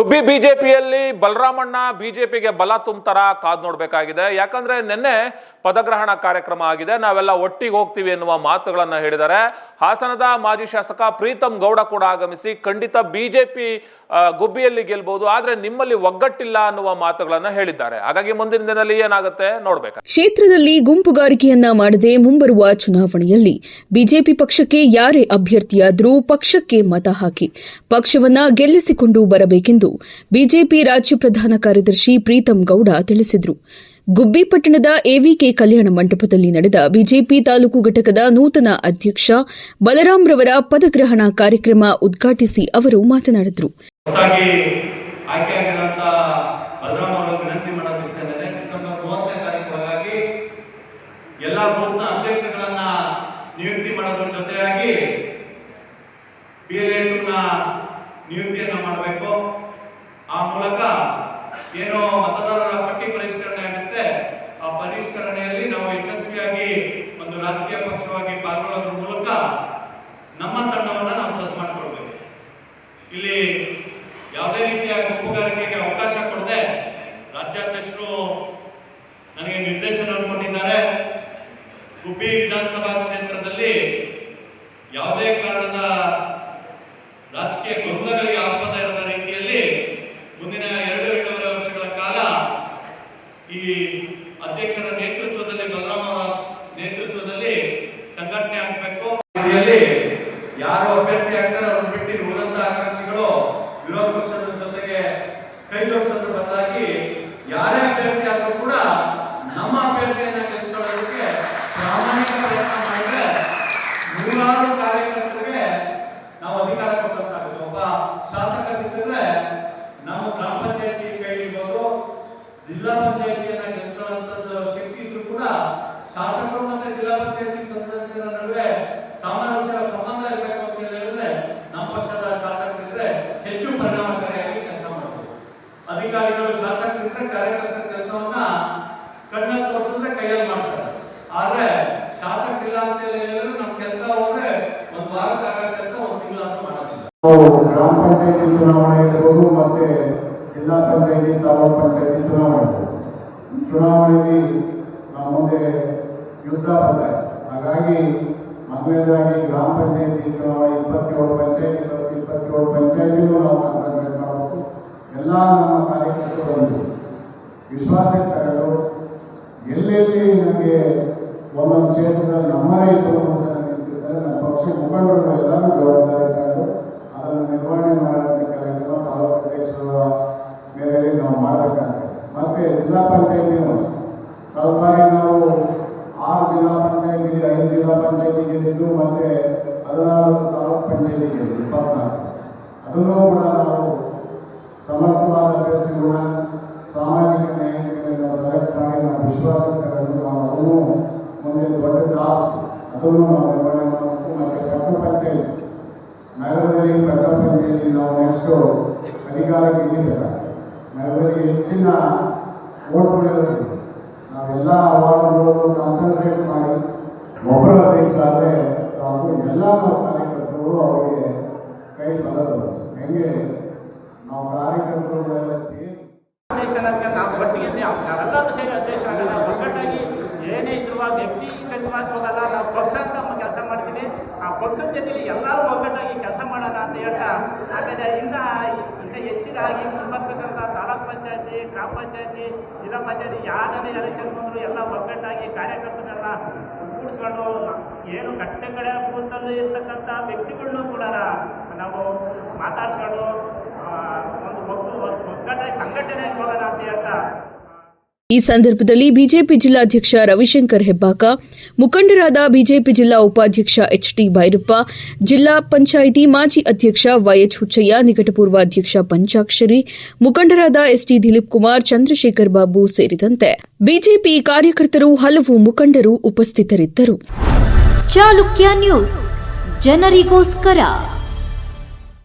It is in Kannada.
ಗುಬ್ಬಿ ಬಿಜೆಪಿಯಲ್ಲಿ ಬಲರಾಮಣ್ಣ ಬಿಜೆಪಿಗೆ ಬಲ ತುಂಬ್ತಾರ ಕಾದ್ ನೋಡ್ಬೇಕಾಗಿದೆ. ಯಾಕಂದ್ರೆ ನಿನ್ನೆ ಪದಗ್ರಹಣ ಕಾರ್ಯಕ್ರಮ ಆಗಿದೆ. ನಾವೆಲ್ಲ ಒಟ್ಟಿಗೆ ಹೋಗ್ತೀವಿ ಎನ್ನುವ ಮಾತುಗಳನ್ನ ಹೇಳಿದ್ದಾರೆ. ಹಾಸನದ ಮಾಜಿ ಶಾಸಕ ಪ್ರೀತಮ್ ಗೌಡ ಕೂಡ ಆಗಮಿಸಿ ಖಂಡಿತ ಬಿಜೆಪಿ ಗುಬ್ಬಿಯಲ್ಲಿ ಗೆಲ್ಬಹುದು ಆದ್ರೆ ನಿಮ್ಮಲ್ಲಿ ಒಗ್ಗಟ್ಟಿಲ್ಲ ಅನ್ನುವ ಮಾತುಗಳನ್ನ ಹೇಳಿದ್ದಾರೆ. ಹಾಗಾಗಿ ಮುಂದಿನ ದಿನದಲ್ಲಿ ಏನಾಗುತ್ತೆ ನೋಡ್ಬೇಕು. ಕ್ಷೇತ್ರದಲ್ಲಿ ಗುಂಪುಗಾರಿಕೆಯನ್ನ ಮಾಡದೆ ಮುಂಬರುವ ಚುನಾವಣೆಯಲ್ಲಿ ಬಿಜೆಪಿ ಪಕ್ಷಕ್ಕೆ ಯಾರೇ ಅಭ್ಯರ್ಥಿಯಾದರೂ ಪಕ್ಷಕ್ಕೆ ಮತ ಹಾಕಿ, ಪಕ್ಷವನ್ನ ಗೆಲ್ಲಿಸಿಕೊಂಡು ಬರಬೇಕೆಂದು ಬಿಜೆಪಿ ರಾಜ್ಯ ಪ್ರಧಾನ ಕಾರ್ಯದರ್ಶಿ ಪ್ರೀತಂ ಗೌಡ ತಿಳಿಸಿದರು. ಗುಬ್ಬಿಪಟ್ಟಣದ ಎವಿಕೆ ಕಲ್ಯಾಣ ಮಂಟಪದಲ್ಲಿ ನಡೆದ ಬಿಜೆಪಿ ತಾಲೂಕು ಘಟಕದ ನೂತನ ಅಧ್ಯಕ್ಷ ಬಲರಾಂ ರವರ ಪದಗ್ರಹಣ ಕಾರ್ಯಕ್ರಮ ಉದ್ಘಾಟಿಸಿ ಅವರು ಮಾತನಾಡಿದರು. ಏನು ಮತದಾರರ ಪಟ್ಟಿ ಪರಿಷ್ಕರಣೆ ಆಗುತ್ತೆ. ಆ ಪರಿಷ್ಕರಣೆಯಲ್ಲಿ ನಾವು ಯಶಸ್ವಿಯಾಗಿ ಒಂದು ರಾಜಕೀಯ ಪಕ್ಷವಾಗಿ ಪಾಲ್ಗೊಳ್ಳೋದ್ರ ಮೂಲಕ ನಮ್ಮ ತಂಡವನ್ನ ನಾವು ಸದ್ ಮಾಡ್ಕೊಳ್ಬೇಕು. ಇಲ್ಲಿ ಯಾವುದೇ ರೀತಿಯ ಗುಂಪುಗಾರಿಕೆಗೆ ಅವಕಾಶ ಕೊಡದೆ ರಾಜ್ಯಾಧ್ಯಕ್ಷರು ನನಗೆ ನಿರ್ದೇಶನ ಯಾರು ಅಭ್ಯರ್ಥಿ ಆಗ್ತಾರೆ ಅವ್ರನ್ನ ಬಿಟ್ಟು ಉಳಿದಂತ ಆಕಾಂಕ್ಷಿಗಳು ವಿರೋಧ ಪಕ್ಷದ ಜೊತೆಗೆ ಕೈ ಜೋಡಿಸೋದ್ರ ಬದಲಾಗಿ ಯಾರೇ ಅಭ್ಯರ್ಥಿ ಆದ್ರೂ ಕೂಡ ನಮ್ಮ ಅಭ್ಯರ್ಥಿಯನ್ನ ಗೆಲ್ಲಿಸ್ಕೊಳ್ಳೋದಕ್ಕೆ ಪ್ರಾಮಾಣಿಕ ಪ್ರಯತ್ನ ಮಾಡಿದ್ರೆ ನೂರಾರು ಕಾರ್ಯಕರ್ತರಿಗೆ ನಾವು ಅಧಿಕಾರ ಕೊಟ್ಟಂತಾಗುತ್ತೆ. ಒಬ್ಬ ಶಾಸಕ ಸಿಕ್ಕಿದ್ರೆ ನಾವು ಗ್ರಾಮ ಪಂಚಾಯತಿ ಕೈ ಹಿಡಿಬೋದು, ಜಿಲ್ಲಾ ಪಂಚಾಯತಿಯನ್ನ ಗೆಲ್ಲಿಸುವಂತದ್ದು ಶಕ್ತಿ ಇದ್ರು ಕೂಡ ಶಾಸಕರು ಮತ್ತೆ ಜಿಲ್ಲಾ ಪಂಚಾಯತಿ ಸದಸ್ಯರ ನಡುವೆ ಸಾಮರಸ್ಯ ಸಂಬಂಧ ಇರಬೇಕು ಅಂತ ಹೇಳಿದ್ರೆ ನಮ್ಮ ಪಕ್ಷದ ಶಾಸಕರಿದ್ರೆ ಹೆಚ್ಚು ಪರಿಣಾಮಕಾರಿಯಾಗಿ ಕೆಲಸ ಮಾಡಬಹುದು ಅಧಿಕಾರಿಗಳು ಶಾಸಕರಿದ್ರೆ ಕಾರ್ಯಕರ್ತರ ಕೆಲಸವನ್ನ ಕಣ್ಣಲ್ಲಿ ತೋರಿಸಿದ್ರೆ ಕೈಯಲ್ಲಿ ಮಾಡ್ತಾರೆ ಆದ್ರೆ ಶಾಸಕರಿಲ್ಲ ಅಂತ ಹೇಳಿದ್ರೆ ನಮ್ಮ ಕೆಲಸ ಹೋದ್ರೆ ಒಂದ್ ವಾರಕ್ಕಾಗ ಕೆಲಸ ಒಂದ್ ತಿಂಗಳ ಅಂತ ಮಾಡೋದಿಲ್ಲ ನಾವು ಗ್ರಾಮ ಪಂಚಾಯತಿ ಚುನಾವಣೆ ಇರ್ಬೋದು ಮತ್ತೆ ಜಿಲ್ಲಾ ಪಂಚಾಯಿತಿ ತಾಲೂಕು ಪಂಚಾಯಿತಿ ಚುನಾವಣೆ. ಚುನಾವಣೆಯಲ್ಲಿ ನಮ್ಮ ಮುಂದೆ ಯುದ್ಧ ಬಂದ. ಹಾಗಾಗಿ ಮೊದಲನೇದಾಗಿ ಗ್ರಾಮ ಪಂಚಾಯಿತಿ ಚುನಾವಣೆ, ಇಪ್ಪತ್ತೇಳು ಪಂಚಾಯತಿ ಇಪ್ಪತ್ತೇಳು ಪಂಚಾಯತಿನೂ ನಾವು ಕಾನ್ಸಂಟ್ರೇಟ್ ಎಲ್ಲ ನಮ್ಮ ಕಾರ್ಯಕರ್ತರು ವಿಶ್ವಾಸಕ್ಕೆ ತಗೊಂಡು ಎಲ್ಲೆಲ್ಲಿ ನಮಗೆ ಒಂದೊಂದು ಕ್ಷೇತ್ರದಲ್ಲಿ ನಮ್ಮನೇ ಇದ್ದರು ನಮ್ಮ ಪಕ್ಷ ಮುಖಂಡರು ಎಲ್ಲರೂ ಜವಾಬ್ದಾರಿ ತಗೊಂಡು ಅದನ್ನು ನಿರ್ವಹಣೆ ಮಾಡೋದಕ್ಕೆ ಕಾರ್ಯಕ್ರಮ ತಾಲೂಕು ಅಧ್ಯಕ್ಷರ ಮೇರೆಗೆ ನಾವು ಮಾಡಬೇಕಾಗ್ತದೆ ಮತ್ತೆ ಜಿಲ್ಲಾ ಪಂಚಾಯತಿನೂ ಅಷ್ಟೇ. ಕಳೆದ ಬಾರಿ ನಾವು ಆರು ಜಿಲ್ಲಾ ಪಂಚಾಯತಿ ಐದು ಜಿಲ್ಲಾ ಮತ್ತೆ ಹದಿನಾಲ್ಕು ತಾಲೂಕು ಪಂಚಾಯತಿ ಗೆದ್ದು ಇಪ್ಪತ್ನಾಲ್ಕು. ಅದನ್ನು ಕೂಡ ನಾವು ಸಮರ್ಥವಾದ ಅಭ್ಯರ್ಥಿಗಳನ್ನ, ಸಾಮಾಜಿಕ ನ್ಯಾಯಕ್ಕೆ ನಾವು ಸೆಲೆಕ್ಟ್ ಮಾಡಿ ನಾವು ತಗೊಂಡು ನಾವು ಅದನ್ನು ಮುಂದೆ ದೊಡ್ಡ ಟಾಸ್ಕ್. ಅದನ್ನು ನಾವು ನಿರ್ವಹಣೆ ಮಾಡಬೇಕು ಮತ್ತು ಪಟ್ಟಣ ಪಂಚಾಯತಿ, ನಗರದಲ್ಲಿ ಪಟ್ಟಣ ಪಂಚಾಯತಿ ನಾವು ನೆಕ್ಸ್ಟು ಅಧಿಕಾರಕ್ಕೆ ನಗರದಲ್ಲಿ ಹೆಚ್ಚಿನ ಓಟ್ಗಳಿರುತ್ತೆ ನಾವೆಲ್ಲ ಅವಾರ್ಡ್ಗಳು ಕಾನ್ಸಂಟ್ರೇಟ್ ಮಾಡಿ ಒಬ್ಬರ ಅಧ್ಯಕ್ಷ ಸಾಕು. ಎಲ್ಲ ಕಾರ್ಯಕರ್ತರು ಅವರಿಗೆ ಕೈ ಬರೋದು. ಹೆಂಗೆ? ನಾವು ಕಾರ್ಯಕರ್ತರುಗಳೆಲ್ಲ ಸೇರಿ ನಾವು ಏನೇ ನಾವು ಪಕ್ಷ ಅಂತ ಕೆಲಸ ಆ ಪಕ್ಷದ ಎಲ್ಲರೂ ಒಗ್ಗಟ್ಟಾಗಿ ಕೆಲಸ ಮಾಡೋಣ ಅಂತ ಹೇಳ್ತಾ. ಆಮೇಲೆ ಇನ್ನ ಹೆಚ್ಚಿನ ಪಂಚಾಯತಿ ಗ್ರಾಮ ಪಂಚಾಯತಿ ಜಿಲ್ಲಾ ಪಂಚಾಯತಿ ಯಾರನ್ನೇ ಎಲೆಕ್ಷನ್ ಬಂದರು ಎಲ್ಲ ಒಗ್ಗಟ್ಟಾಗಿ ಕಾರ್ಯಕರ್ತರೆಲ್ಲ ಕೂಡಿಸ್ಕೊಂಡು ಏನು ಕಟ್ಟೆ ಕಡೆ ಬೂತಲ್ಲಿ ಇರ್ತಕ್ಕಂಥ ವ್ಯಕ್ತಿಗಳನ್ನೂ ಕೂಡ ನಾವು ಮಾತಾಡ್ಸ್ಕೊಂಡು ಒಂದು ಒಗ್ಗು ಒಗ್ಗಟ್ಟಾಗಿ ಸಂಘಟನೆ ಹೋಗೋಣ ಅಂತ ಹೇಳ್ತಾ ಈ ಸಂದರ್ಭದಲ್ಲಿ ಬಿಜೆಪಿ ಜಿಲ್ಲಾಧ್ಯಕ್ಷ ರವಿಶಂಕರ್ ಹೆಬ್ಬಾಕ, ಮುಖಂಡರಾದ ಬಿಜೆಪಿ ಜಿಲ್ಲಾ ಉಪಾಧ್ಯಕ್ಷ ಎಚ್ಟಿ ಭೈರಪ್ಪ ಜಿಲ್ಲಾ ಪಂಚಾಯಿತಿ ಮಾಜಿ ಅಧ್ಯಕ್ಷ ವೈಎಚ್ ಹುಚ್ಚಯ್ಯ, ನಿಕಟಪೂರ್ವ ಅಧ್ಯಕ್ಷ ಪಂಚಾಕ್ಷರಿ, ಮುಖಂಡರಾದ ಎಸ್ಟಿ ದಿಲೀಪ್ ಕುಮಾರ್, ಚಂದ್ರಶೇಖರ್ ಬಾಬು ಸೇರಿದಂತೆ ಬಿಜೆಪಿ ಕಾರ್ಯಕರ್ತರು ಹಲವು ಮುಖಂಡರು ಉಪಸ್ಥಿತರಿದ್ದರು. ಚಾಲುಕ್ಯ ನ್ಯೂಸ್, ಜನರಿಗೋಸ್ಕರ.